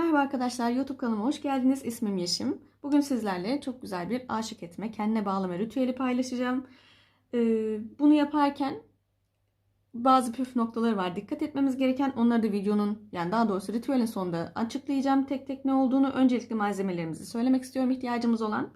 Merhaba arkadaşlar, YouTube kanalıma hoş geldiniz. İsmim Yeşim. Bugün sizlerle çok güzel bir aşık etme, kendine bağlama ritüeli paylaşacağım. Ee, bunu yaparken bazı püf noktaları var. Dikkat etmemiz gereken onları da videonun, yani daha doğrusu ritüelin sonunda açıklayacağım. Tek tek ne olduğunu, öncelikle malzemelerimizi söylemek istiyorum. ihtiyacımız olan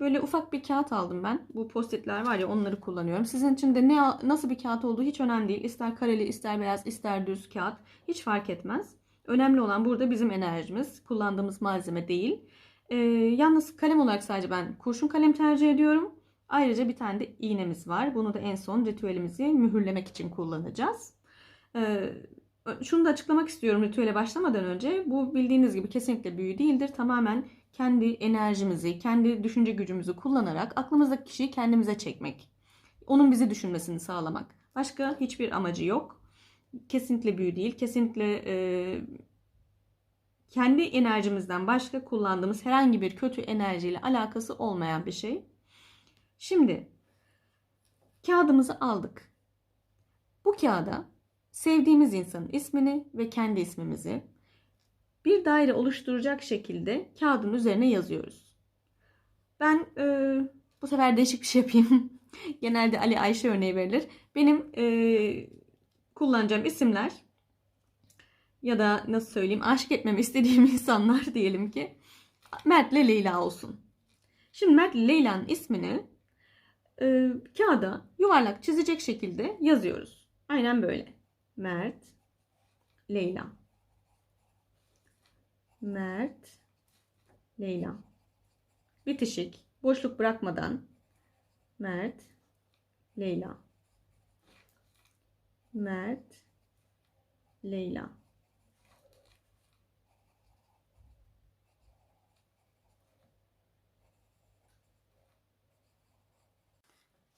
böyle ufak bir kağıt aldım ben. Bu postitler var ya onları kullanıyorum. Sizin için de ne nasıl bir kağıt olduğu hiç önemli değil. İster kareli, ister beyaz, ister düz kağıt hiç fark etmez. Önemli olan burada bizim enerjimiz, kullandığımız malzeme değil. Ee, yalnız kalem olarak sadece ben kurşun kalem tercih ediyorum. Ayrıca bir tane de iğnemiz var. Bunu da en son ritüelimizi mühürlemek için kullanacağız. Ee, şunu da açıklamak istiyorum ritüele başlamadan önce. Bu bildiğiniz gibi kesinlikle büyü değildir. Tamamen kendi enerjimizi, kendi düşünce gücümüzü kullanarak aklımızdaki kişiyi kendimize çekmek. Onun bizi düşünmesini sağlamak. Başka hiçbir amacı yok kesinlikle büyü değil. Kesinlikle e, kendi enerjimizden başka kullandığımız herhangi bir kötü enerjiyle alakası olmayan bir şey. Şimdi kağıdımızı aldık. Bu kağıda sevdiğimiz insanın ismini ve kendi ismimizi bir daire oluşturacak şekilde kağıdın üzerine yazıyoruz. Ben e, bu sefer değişik bir şey yapayım. Genelde Ali Ayşe örneği verilir. Benim e, kullanacağım isimler ya da nasıl söyleyeyim aşık etmemi istediğim insanlar diyelim ki Mert ile Leyla olsun. Şimdi Mert Leyla'nın ismini e, kağıda yuvarlak çizecek şekilde yazıyoruz. Aynen böyle. Mert, Leyla. Mert, Leyla. Bitişik, boşluk bırakmadan Mert, Leyla. Mert, Leyla.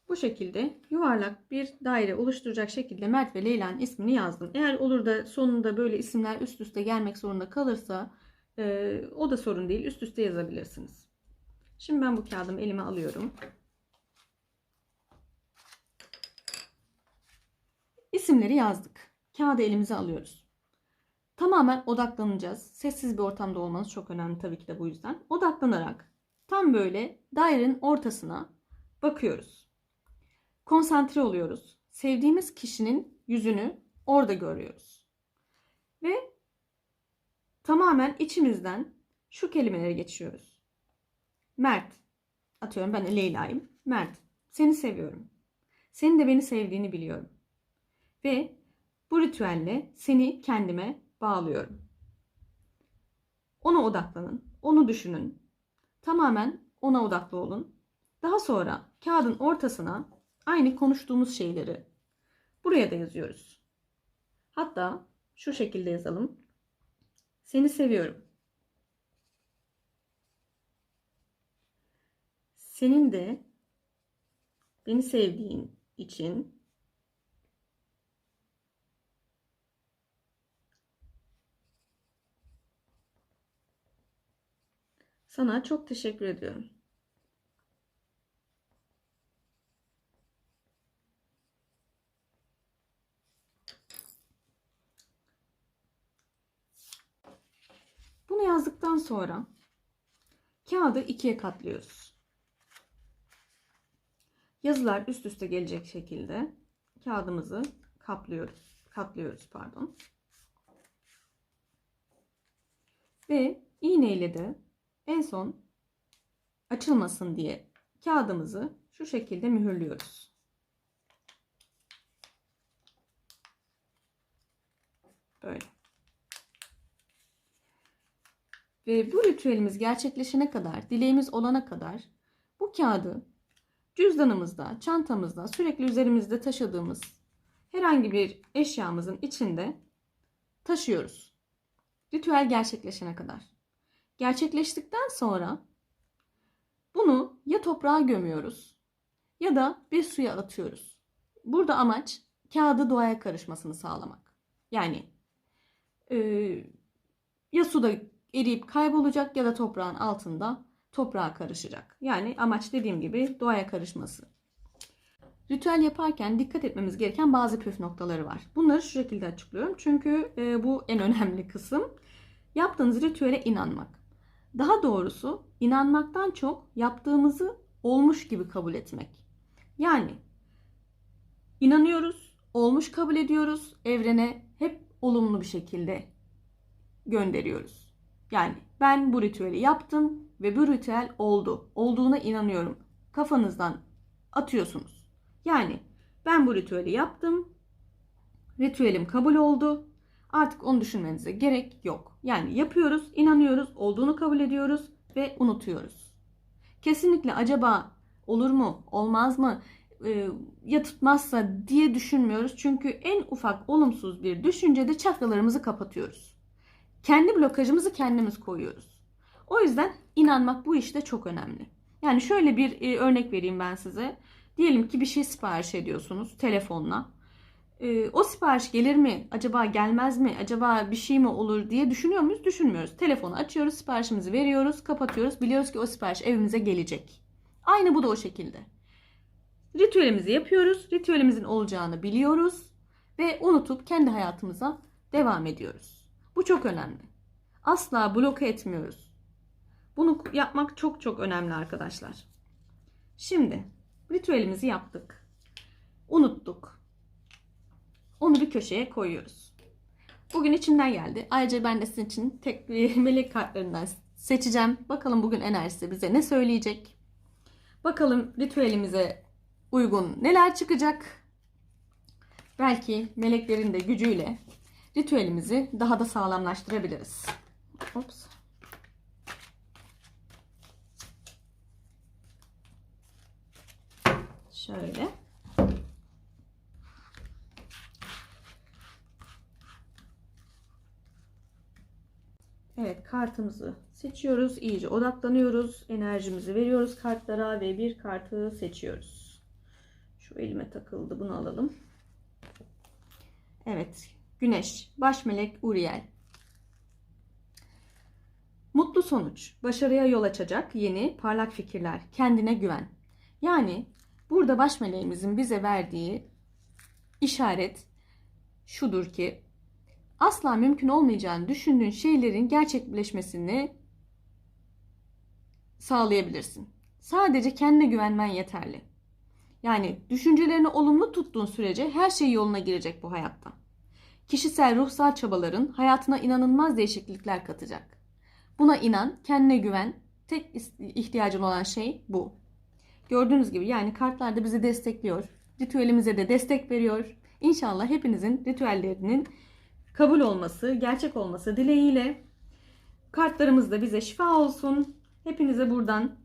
Bu şekilde yuvarlak bir daire oluşturacak şekilde Mert ve Leyla'nın ismini yazdım. Eğer olur da sonunda böyle isimler üst üste gelmek zorunda kalırsa e, o da sorun değil. Üst üste yazabilirsiniz. Şimdi ben bu kağıdımı elime alıyorum. İsimleri yazdık. Kağıdı elimize alıyoruz. Tamamen odaklanacağız. Sessiz bir ortamda olmanız çok önemli tabii ki de bu yüzden. Odaklanarak tam böyle dairenin ortasına bakıyoruz. Konsantre oluyoruz. Sevdiğimiz kişinin yüzünü orada görüyoruz. Ve tamamen içimizden şu kelimeleri geçiyoruz. Mert. Atıyorum ben Leyla'yım. Mert. Seni seviyorum. Senin de beni sevdiğini biliyorum. Ve bu ritüelle seni kendime bağlıyorum. Ona odaklanın, onu düşünün. Tamamen ona odaklı olun. Daha sonra kağıdın ortasına aynı konuştuğumuz şeyleri buraya da yazıyoruz. Hatta şu şekilde yazalım. Seni seviyorum. Senin de beni sevdiğin için Sana çok teşekkür ediyorum. Bunu yazdıktan sonra kağıdı ikiye katlıyoruz. Yazılar üst üste gelecek şekilde kağıdımızı kaplıyoruz. Katlıyoruz pardon. Ve iğneyle de en son açılmasın diye kağıdımızı şu şekilde mühürlüyoruz. Böyle. Ve bu ritüelimiz gerçekleşene kadar, dileğimiz olana kadar bu kağıdı cüzdanımızda, çantamızda, sürekli üzerimizde taşıdığımız herhangi bir eşyamızın içinde taşıyoruz. Ritüel gerçekleşene kadar. Gerçekleştikten sonra bunu ya toprağa gömüyoruz ya da bir suya atıyoruz. Burada amaç kağıdı doğaya karışmasını sağlamak. Yani e, ya suda eriyip kaybolacak ya da toprağın altında toprağa karışacak. Yani amaç dediğim gibi doğaya karışması. Ritüel yaparken dikkat etmemiz gereken bazı püf noktaları var. Bunları şu şekilde açıklıyorum. Çünkü e, bu en önemli kısım. Yaptığınız ritüele inanmak. Daha doğrusu inanmaktan çok yaptığımızı olmuş gibi kabul etmek. Yani inanıyoruz, olmuş kabul ediyoruz, evrene hep olumlu bir şekilde gönderiyoruz. Yani ben bu ritüeli yaptım ve bu ritüel oldu. Olduğuna inanıyorum. Kafanızdan atıyorsunuz. Yani ben bu ritüeli yaptım. Ritüelim kabul oldu. Artık onu düşünmenize gerek yok. Yani yapıyoruz, inanıyoruz, olduğunu kabul ediyoruz ve unutuyoruz. Kesinlikle acaba olur mu, olmaz mı, e, ya tutmazsa diye düşünmüyoruz. Çünkü en ufak olumsuz bir düşüncede çakralarımızı kapatıyoruz. Kendi blokajımızı kendimiz koyuyoruz. O yüzden inanmak bu işte çok önemli. Yani şöyle bir e, örnek vereyim ben size. Diyelim ki bir şey sipariş ediyorsunuz telefonla. E, o sipariş gelir mi? Acaba gelmez mi? Acaba bir şey mi olur diye düşünüyor muyuz? Düşünmüyoruz. Telefonu açıyoruz, siparişimizi veriyoruz, kapatıyoruz. Biliyoruz ki o sipariş evimize gelecek. Aynı bu da o şekilde. Ritüelimizi yapıyoruz. Ritüelimizin olacağını biliyoruz ve unutup kendi hayatımıza devam ediyoruz. Bu çok önemli. Asla bloke etmiyoruz. Bunu yapmak çok çok önemli arkadaşlar. Şimdi ritüelimizi yaptık. Unuttuk. Onu bir köşeye koyuyoruz. Bugün içimden geldi. Ayrıca ben de sizin için tek melek kartlarından seçeceğim. Bakalım bugün enerjisi bize ne söyleyecek. Bakalım ritüelimize uygun neler çıkacak. Belki meleklerin de gücüyle ritüelimizi daha da sağlamlaştırabiliriz. Ops. Şöyle. Evet kartımızı seçiyoruz. İyice odaklanıyoruz. Enerjimizi veriyoruz kartlara ve bir kartı seçiyoruz. Şu elime takıldı. Bunu alalım. Evet. Güneş. Baş melek Uriel. Mutlu sonuç. Başarıya yol açacak yeni parlak fikirler. Kendine güven. Yani burada baş meleğimizin bize verdiği işaret şudur ki asla mümkün olmayacağını düşündüğün şeylerin gerçekleşmesini sağlayabilirsin. Sadece kendine güvenmen yeterli. Yani düşüncelerini olumlu tuttuğun sürece her şey yoluna girecek bu hayatta. Kişisel ruhsal çabaların hayatına inanılmaz değişiklikler katacak. Buna inan, kendine güven. Tek ihtiyacın olan şey bu. Gördüğünüz gibi yani kartlar da bizi destekliyor. Ritüelimize de destek veriyor. İnşallah hepinizin ritüellerinin kabul olması, gerçek olması dileğiyle kartlarımız da bize şifa olsun. Hepinize buradan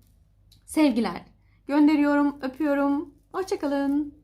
sevgiler gönderiyorum, öpüyorum. Hoşçakalın.